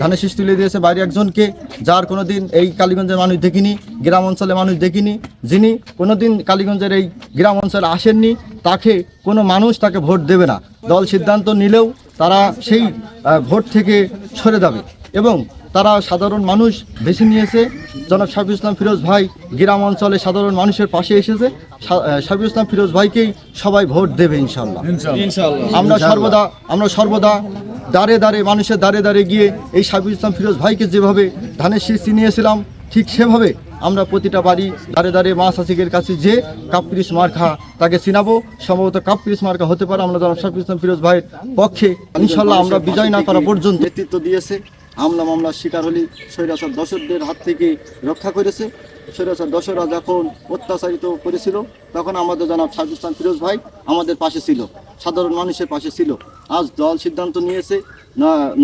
ধানের শীষ তুলে দিয়েছে বাইরে একজনকে, যার কোনো দিন এই কালীগঞ্জের মানুষ দেখিনি, গ্রাম অঞ্চলে মানুষ দেখিনি, যিনি কোনো দিন কালীগঞ্জের এই গ্রাম অঞ্চলে আসেননি, তাকে কোনো মানুষ তাকে ভোট দেবে না। দল সিদ্ধান্ত নিলেও তারা সেই ভোট থেকে সরে যাবে। এবং তারা সাধারণ মানুষ বেছে নিয়েছে। জনাব সাবির ইসলাম ফিরোজ ভাই গ্রাম অঞ্চলে সাধারণ মানুষের পাশে এসেছে। সা- আহ, ইসলাম ফিরোজ ভাইকেই সবাই ভোট দেবে ইনশাল্লাহ আমরা সর্বদা আমরা সর্বদা দাঁড়ে দাঁড়ে মানুষের দাঁড়ে দাঁড়ে গিয়ে এই সাবির ইসলাম ফিরোজ ভাইকে যেভাবে ধানের শীষ চিনিয়েছিলাম ঠিক সেভাবে আমরা প্রতিটা বাড়ি দাঁড়ে দাঁড়ে মা শাসিকের কাছে যে কাপ্রিস মার্খা তাকে চিনাবো। সম্ভবত কাপ্রিস মার্কা হতে পারে আমরা জনাব সাবির ইসলাম ফিরোজ ভাইয়ের পক্ষে। ইনশাল্লাহ আমরা বিজয় না করা পর্যন্ত নেতৃত্ব দিয়েছে। আমলা মামলার শিকার হলে স্বৈরাচার দশকদের হাত থেকে রক্ষা করেছে। স্বৈরাচার দশরা যখন অত্যাচারিত করেছিল, তখন আমাদের জনাব সাজু ইসলাম ফিরোজ ভাই আমাদের পাশে ছিল, সাধারণ মানুষের পাশে ছিল। আজ দল সিদ্ধান্ত নিয়েছে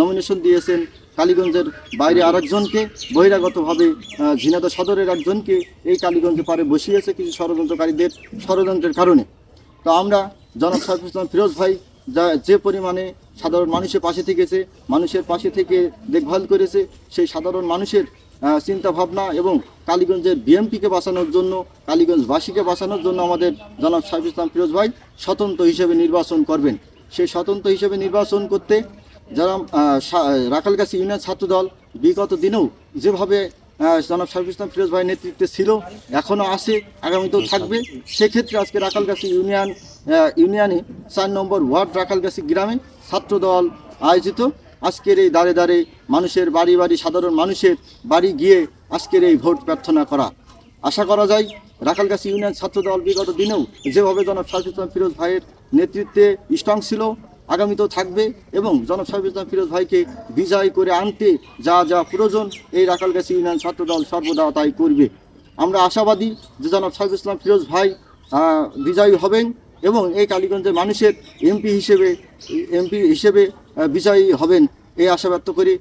নমিনেশন দিয়েছেন কালীগঞ্জের বাইরে আরেকজনকে, বহিরাগতভাবে ঝিনাইদহ সদরের একজনকে এই কালীগঞ্জে পারে বসিয়েছে কিছু ষড়যন্ত্রকারীদের ষড়যন্ত্রের কারণে। তো আমরা জনাব ইসলাম ফিরোজ ভাই যা যে পরিমাণে সাধারণ মানুষের পাশে থেকেছে, মানুষের পাশে থেকে দেখভাল করেছে, সেই সাধারণ মানুষের চিন্তা ভাবনা এবং কালীগঞ্জের বিএমপিকে বাঁচানোর জন্য, কালীগঞ্জবাসীকে বাঁচানোর জন্য আমাদের জনাব সাইফুল ইসলাম ফিরোজ ভাই স্বতন্ত্র হিসেবে নির্বাচন করবেন। সেই স্বতন্ত্র হিসেবে নির্বাচন করতে যারা রাখালগাছি ইউনিয়ন ছাত্রদল বিগত দিনেও যেভাবে জনাব সাইফুল ইসলাম ফিরোজ ভাই নেতৃত্বে ছিল এখনও আছে, আগামীতেও থাকবে। সেক্ষেত্রে আজকে রাখালগাছি ইউনিয়ন ইউনিয়নে চার নম্বর ওয়ার্ড রাখালগাছি গ্রামে ছাত্রদল আয়োজিত। আজকের এই দাঁড়ে দাঁড়ে মানুষের, বাড়ি বাড়ি সাধারণ মানুষের বাড়ি গিয়ে আজকের এই ভোট প্রার্থনা করা। আশা করা যায় রাখালগাছি ইউনিয়ন ছাত্রদল বিগত দিনেও যেভাবে জনাব ইসলাম ফিরোজ ভাইয়ের নেতৃত্বে স্ট্রং ছিল আগামীতেও থাকবে এবং জনাব ইসলাম ফিরোজ ভাইকে বিজয় করে আনতে যা যা প্রয়োজন এই রাখালগাছি ইউনিয়ন ছাত্রদল সর্বদা তাই করবে। আমরা আশাবাদী যে জনাব সাহেব ইসলাম ফিরোজ ভাই বিজয়ী হবেন। এবং এই কালীগঞ্জের মানুষের এমপি হিসেবে এমপি হিসেবে বিজয়ী হবেন। এই আশা ব্যক্ত করি।